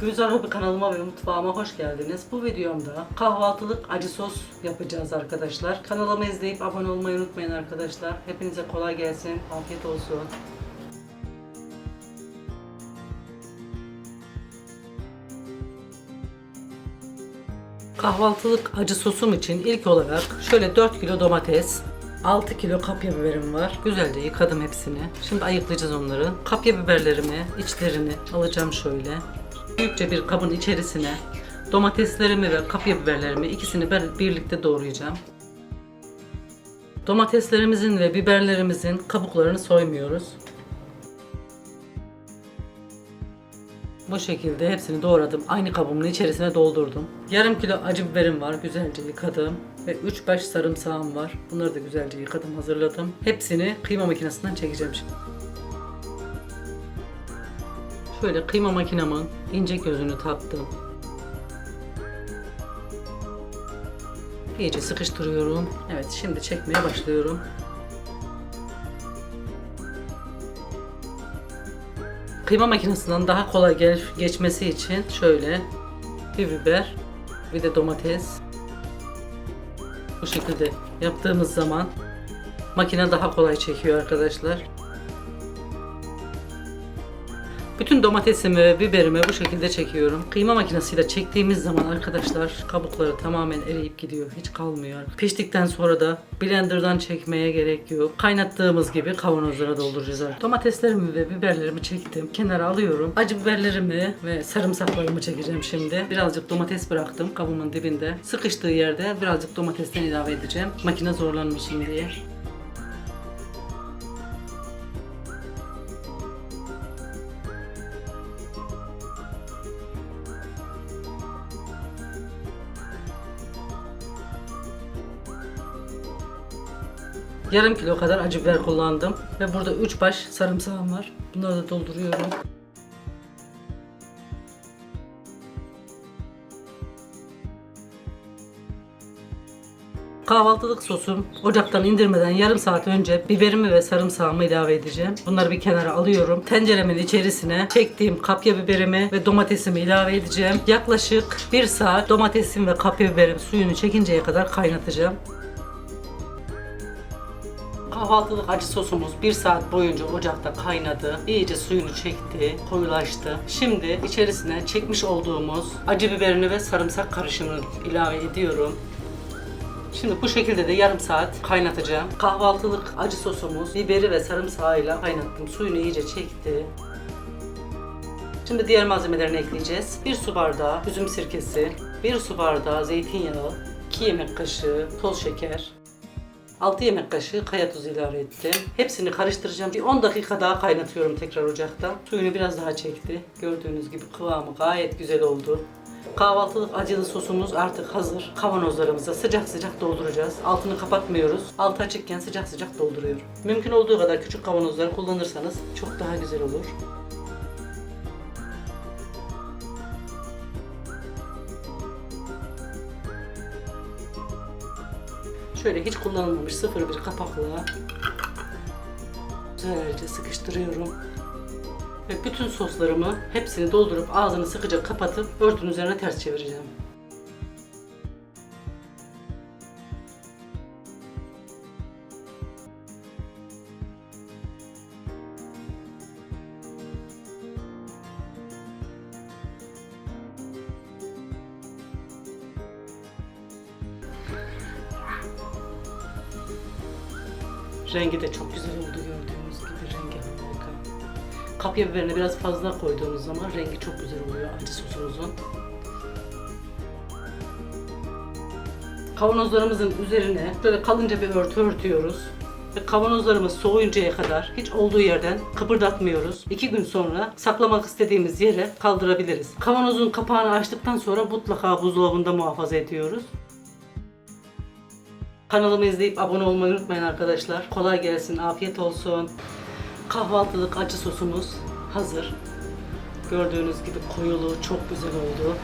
Gülzar Hobi kanalıma ve mutfağıma hoş geldiniz. Bu videomda kahvaltılık acı sos yapacağız arkadaşlar. Kanalımı izleyip abone olmayı unutmayın arkadaşlar. Hepinize kolay gelsin. Afiyet olsun. Kahvaltılık acı sosum için ilk olarak şöyle 4 kilo domates, 6 kilo kapya biberim var. Güzelce yıkadım hepsini. Şimdi ayıklayacağız onları. Kapya biberlerimi, içlerini alacağım şöyle. Büyükçe bir kabın içerisine domateslerimi ve kapya biberlerimi ikisini ben birlikte doğrayacağım. Domateslerimizin ve biberlerimizin kabuklarını soymuyoruz. Bu şekilde hepsini doğradım. Aynı kabımın içerisine doldurdum. Yarım kilo acı biberim var. Güzelce yıkadım. Ve 3 baş sarımsağım var. Bunları da güzelce yıkadım, hazırladım. Hepsini kıyma makinesinden çekeceğim şimdi. Şöyle kıyma makinemin ince gözünü taktım. İyice sıkıştırıyorum. Evet şimdi çekmeye başlıyorum. Kıyma makinesinden daha kolay geçmesi için şöyle bir biber bir de domates bu şekilde yaptığımız zaman makine daha kolay çekiyor arkadaşlar. Bütün domatesimi biberimi bu şekilde çekiyorum. Kıyma makinesiyle çektiğimiz zaman arkadaşlar kabukları tamamen eriyip gidiyor. Hiç kalmıyor. Piştikten sonra da blenderdan çekmeye gerek yok. Kaynattığımız gibi kavanozlara dolduracağız. Domateslerimi ve biberlerimi çektim. Kenara alıyorum. Acı biberlerimi ve sarımsaklarımı çekeceğim şimdi. Birazcık domates bıraktım kabımın dibinde. Sıkıştığı yerde birazcık domatesten ilave edeceğim. Makine zorlanmasın diye. Yarım kilo kadar acı biber kullandım. Ve burada 3 baş sarımsağım var. Bunları da dolduruyorum. Kahvaltılık sosum ocaktan indirmeden yarım saat önce biberimi ve sarımsağımı ilave edeceğim. Bunları bir kenara alıyorum. Tenceremin içerisine çektiğim kapya biberimi ve domatesimi ilave edeceğim. Yaklaşık 1 saat domatesim ve kapya biberim suyunu çekinceye kadar kaynatacağım. Kahvaltılık acı sosumuz 1 saat boyunca ocakta kaynadı. İyice suyunu çekti, koyulaştı. Şimdi içerisine çekmiş olduğumuz acı biberini ve sarımsak karışımını ilave ediyorum. Şimdi bu şekilde de yarım saat kaynatacağım. Kahvaltılık acı sosumuz biberi ve sarımsağıyla kaynattım. Suyunu iyice çekti. Şimdi diğer malzemelerini ekleyeceğiz. 1 su bardağı üzüm sirkesi, 1 su bardağı zeytinyağı, 2 yemek kaşığı toz şeker, 6 yemek kaşığı kaya tuzu ilave ettim. Hepsini karıştıracağım. Bir 10 dakika daha kaynatıyorum tekrar ocakta. Suyunu biraz daha çekti. Gördüğünüz gibi kıvamı gayet güzel oldu. Kahvaltılık acılı sosumuz artık hazır. Kavanozlarımıza sıcak sıcak dolduracağız. Altını kapatmıyoruz. Altı açıkken sıcak sıcak dolduruyorum. Mümkün olduğu kadar küçük kavanozları kullanırsanız çok daha güzel olur. Şöyle hiç kullanılmamış sıfır bir kapakla güzelce sıkıştırıyorum. Ve bütün soslarımı hepsini doldurup ağzını sıkıca kapatıp örtünün üzerine ters çevireceğim. Rengi de çok güzel oldu gördüğünüz gibi rengi harika. Kapya biberini biraz fazla koyduğunuz zaman rengi çok güzel oluyor acı sosumuzun. Kavanozlarımızın üzerine böyle kalınca bir örtü örtüyoruz. Ve kavanozlarımız soğuyuncaya kadar hiç olduğu yerden kıpırdatmıyoruz. İki gün sonra saklamak istediğimiz yere kaldırabiliriz. Kavanozun kapağını açtıktan sonra mutlaka buzdolabında muhafaza ediyoruz. Kanalımı izleyip abone olmayı unutmayın arkadaşlar. Kolay gelsin, afiyet olsun. Kahvaltılık acı sosumuz hazır. Gördüğünüz gibi koyulu, çok güzel oldu.